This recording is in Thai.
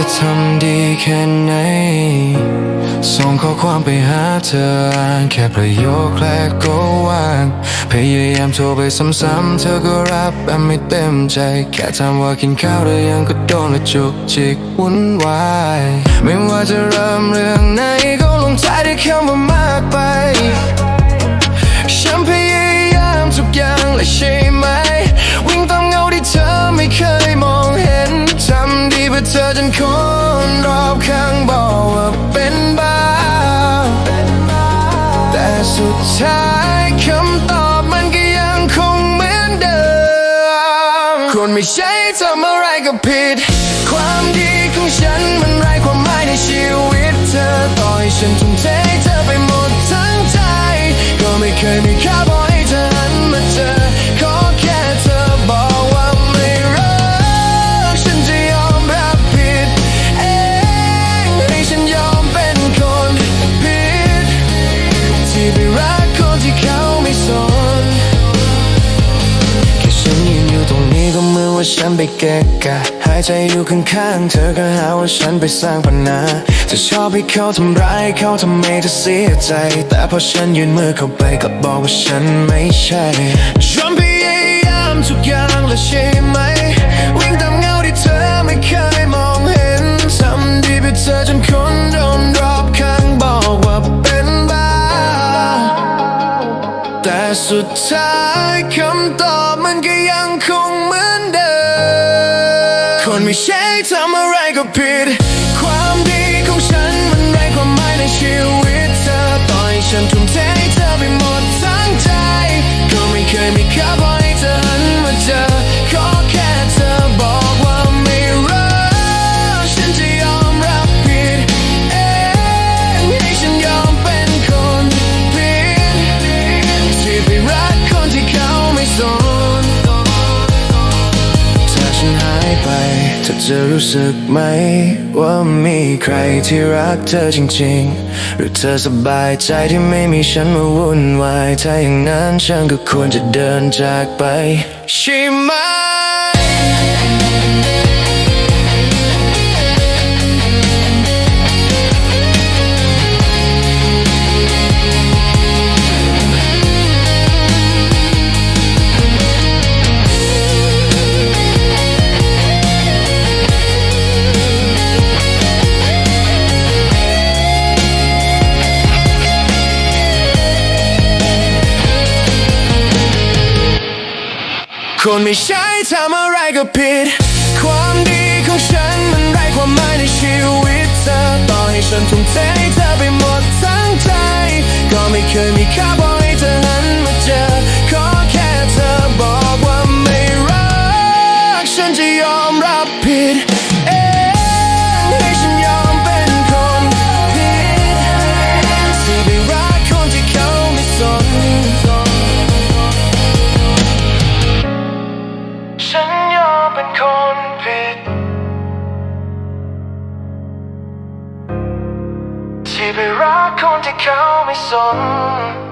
จะทำดีแค่ไหน ส่งข้อความไปหาเธออ่านแค่ประโยคแรกก็ว่าง พยายามโทรไปซ้ำๆเธอก็รับแบบไม่เต็มใจ แค่ถามว่ากินข้าวหรือยังก็โดนและจุกจิกวุ่นวาย ไม่ว่าจะเริ่มเรื่องไหน ไม่ใช่ทำอะไรก็ผิด ความดีของฉันมันไร้ความหมายในชีวิตเธอต่อให้ฉัน เกะกะหายใจอยู่ข้างๆเธอก็หาว่าฉันไปสร้างปัญหาจะชอบให้เขาทำร้ายเขาทำไมเธอเสียใจ แต่พอฉันยืนมือเข้าไปกลับบอกว่าฉันไม่ใช่ฉันพยายามทุกอย่างแล้วใช่ไหม วิ่งตามเงาที่เธอไม่เคยมองเห็นทำดีเพื่อเธอจนคนโดนรอบข้างบอกว่าเป็นบ้า แต่สุดท้ายคำตอบมันก็ยังคง มคนไม่ใช่ เธอจะรู้สึกไหม ว่ามีใครที่รักเธอจริง ๆ หรือเธอสบายใจที่ไม่มีฉันมาวุ่นวาย ถ้าอย่างนั้นฉันก็ควรจะเดินจากไปใช่ไหม คนไม่ใช่ทำอะไรก็ผิด ความดีของฉันมันไร้ความหมายในชีวิตเธอ ต่อให้ฉันทุ่มเทให้เธอไปหมดทั้งใจ ก็ไม่เคยมีค่าบอก ที่ไปรักคนที่เขาไม่สน